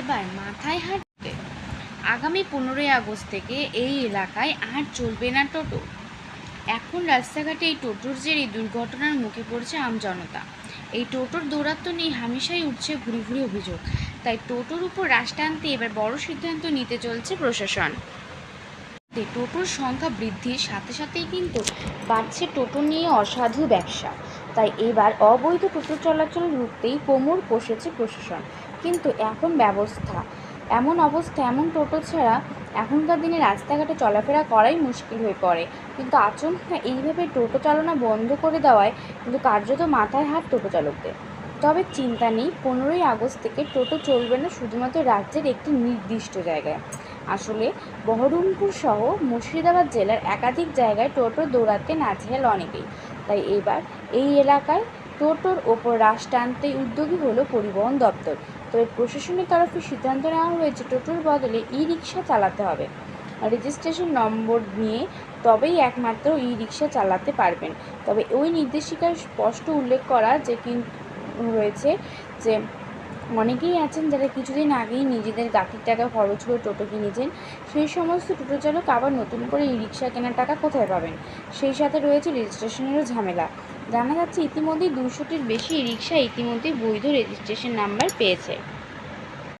এবার মাথায় তুলে। আগামী পনেরোই আগস্ট থেকে এই এলাকায় আর চলবে না টোটো। এখন রাস্তাঘাটে এই টোটোর জেরে দুর্ঘটনার মুখে পড়ছে আমজনতা এই টোটোর দৌরাত্ম নিয়ে হামেশাই উঠছে ভুরি ভুরি অভিযোগ। তাই টোটোর উপর রাশ টানতে এবার বড় সিদ্ধান্ত নিতে চলছে প্রশাসন। টোটোর সংখ্যা বৃদ্ধির সাথে সাথেই কিন্তু বাড়ছে টোটো নিয়ে অসাধু ব্যবসা। তাই এবার অবৈধ টোটো চলাচল রুখতেই কোমর কষেছে প্রশাসন। কিন্তু এখন ব্যবস্থা। এমন অবস্থা, এমন টোটো ছাড়া এখনকার দিনে রাস্তাঘাটে চলাফেরা করাই মুশকিল হয়ে পড়ে। কিন্তু আচমকা এইভাবে টোটো চালনা বন্ধ করে দেওয়ায় কিন্তু কার্যত মাথায় হাত টোটো চালকদের। তবে চিন্তা নেই, পনেরোই আগস্ট থেকে টোটো চলবে না শুধুমাত্র রাজ্যের একটি নির্দিষ্ট জায়গায়। আসলে বহরমপুর সহ মুর্শিদাবাদ জেলার একাধিক জায়গায় টোটো দৌড়াতে নাজেহাল অনেকেই তাই এবার এই এলাকায় টোটোর ওপর রাশ টানতে উদ্যোগী হলো পরিবহন দপ্তর। তবে প্রশাসনের তরফে সিদ্ধান্ত নেওয়া হয়েছে টোটোর বদলে ই রিক্সা চালাতে হবে। রেজিস্ট্রেশন নম্বর নিয়ে তবেই একমাত্র ই রিক্সা চালাতে পারবেন। তবে ওই নির্দেশিকায় স্পষ্ট উল্লেখ করা যে কিন্তু রয়েছে যে অনেকেই আছেন যারা কিছুদিন আগেই নিজেদের গাঠির টাকা খরচ করে টোটো কিনেছেন। সেই সমস্ত টোটো চালক আবার নতুন করে ই রিক্সা কেনার টাকা কোথায় পাবেন? সেই সাথে রয়েছে রেজিস্ট্রেশনেরও ঝামেলা। জানা যাচ্ছে ইতিমধ্যেই দুশোটির বেশি রিক্সা ইতিমধ্যেই বৈধ রেজিস্ট্রেশন নাম্বার পেয়েছে।